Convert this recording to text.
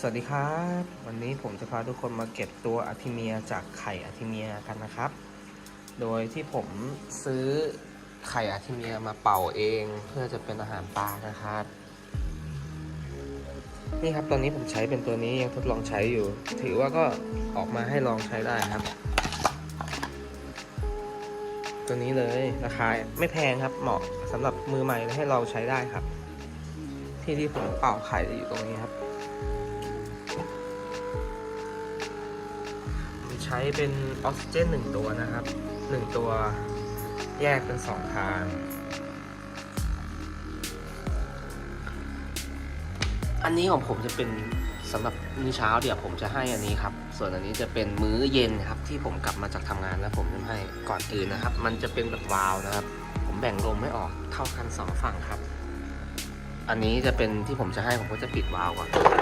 สวัสดีครับ วันนี้ผมจะพาทุกคนมาเก็บตัวอะทิเมียจากไข่อะทิเมียกันนะครับ โดยที่ผมซื้อไข่อะทิเมียมาเป่าเอง เพื่อจะเป็นอาหารปลานะครับ นี่ครับตอนนี้ผมใช้เป็นตัวนี้ยังทดลองใช้อยู่ ถือว่าก็ออกมาให้ลองใช้ได้ครับ ตัวนี้เลยราคาไม่แพงครับเหมาะสำหรับมือใหม่ให้เราใช้ได้ครับ ที่ที่ผมเป่าไข่จะอยู่ตรงนี้ครับ ใช้เป็นออกซิเจนหนึ่งตัวนะครับหนึ่งตัวแยกเป็นสองทางอันนี้ของผมจะเป็นสำหรับมื้อเช้าเดี๋ยวผมจะให้อันนี้ครับ ส่วนอันนี้จะเป็นมื้อเย็นครับ ที่ผมกลับมาจากทำงานแล้วผมจะให้ก่อนตื่นนะครับ มันจะเป็นแบบวาล์วนะครับ ผมแบ่งลมไม่ออกเท่ากันสองฝั่งครับ อันนี้จะเป็นที่ผมจะให้ผมก็จะปิดวาล์วก่อน